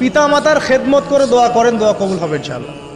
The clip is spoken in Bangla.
পিতা মাতার খেদমত করে দোয়া করেন দোয়া কবুল হবে ইনশাল্লাহ